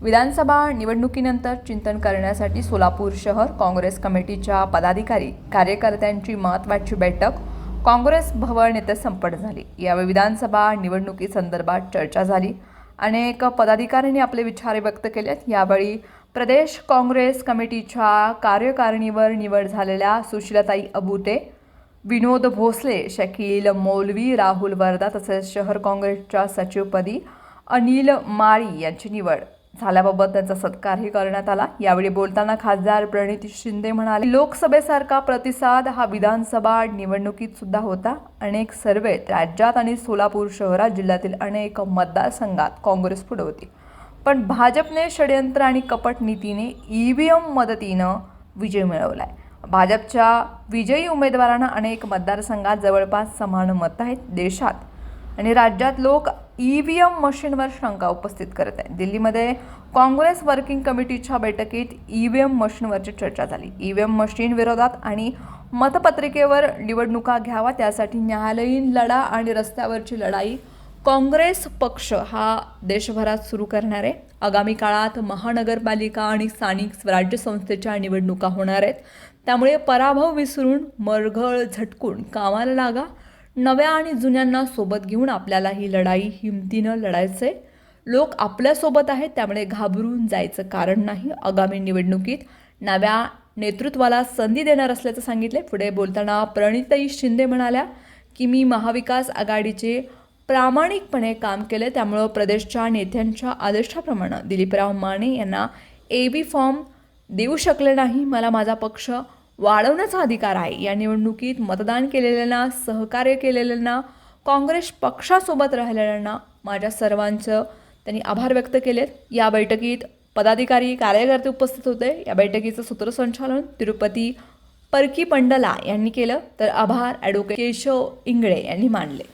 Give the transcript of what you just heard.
विधानसभा निवडणुकीनंतर चिंतन करण्यासाठी सोलापूर शहर काँग्रेस कमिटीच्या पदाधिकारी कार्यकर्त्यांची महत्त्वाची बैठक काँग्रेस भवन येथे संपन्न झाली. यावेळी विधानसभा निवडणुकीसंदर्भात चर्चा झाली. अनेक पदाधिकाऱ्यांनी आपले विचार व्यक्त केलेत. यावेळी प्रदेश काँग्रेस कमिटीच्या कार्यकारिणीवर निवड झालेल्या सुशीलाताई अबुते विनोद भोसले शकील मौलवी राहुल वर्धा तसेच शहर काँग्रेसच्या सचिवपदी अनिल माळी यांची निवड झाल्याबाबत त्यांचा सत्कारही करण्यात आला. यावेळी बोलताना खासदार प्रणित शिंदे म्हणाले लोकसभेसारखा प्रतिसाद हा विधानसभा निवडणुकीत सुद्धा होता. अनेक सर्वेत राज्यात आणि सोलापूर शहरात जिल्ह्यातील अनेक मतदारसंघात काँग्रेस पुढे होती. पण भाजपने षडयंत्र आणि कपट नीतीने ईव्हीएम मदतीनं विजय मिळवलाय. भाजपच्या विजयी उमेदवारांना अनेक मतदारसंघात जवळपास समान मत आहेत. देशात आणि राज्यात लोक ई व्ही एम मशीनवर शंका उपस्थित करत आहेत. दिल्लीमध्ये काँग्रेस वर्किंग कमिटीच्या बैठकीत ई व्ही एम मशीनवरची चर्चा झाली. ई व्ही एम मशीन विरोधात आणि मतपत्रिकेवर निवडणुका घ्यावा त्यासाठी न्यायालयीन लढा आणि रस्त्यावरची लढाई काँग्रेस पक्ष हा देशभरात सुरू करणार आहे. आगामी काळात महानगरपालिका आणि स्थानिक स्वराज्य संस्थेच्या निवडणुका होणार आहेत. त्यामुळे पराभव विसरून मरघळ झटकून कामाला लागा. नव्या आणि जुन्यांना सोबत घेऊन आपल्याला ही लढाई हिमतीनं लढायचं आहे लोक आपल्यासोबत आहेत त्यामुळे घाबरून जायचं कारण नाही. आगामी निवडणुकीत नव्या नेतृत्वाला संधी देणार असल्याचं सांगितले पुढे बोलताना प्रणिताई शिंदे म्हणाल्या की मी महाविकास आघाडीचे प्रामाणिकपणे काम केले त्यामुळं प्रदेशच्या नेत्यांच्या आदेशाप्रमाणे दिलीपराव माने यांना ए बी फॉर्म देऊ शकले नाही. मला माझा पक्ष वाढवण्याचा अधिकार आहे. या निवडणुकीत मतदान केलेल्यांना सहकार्य केलेल्यांना काँग्रेस पक्षासोबत राहिलेल्यांना माझ्या सर्वांचं त्यांनी आभार व्यक्त केलेत. या बैठकीत पदाधिकारी कार्यकर्ते उपस्थित होते. या बैठकीचं सूत्रसंचालन तिरुपती परकी पंडला यांनी केलं. तर आभार ॲडव्होकेट केशव इंगळे यांनी मानले.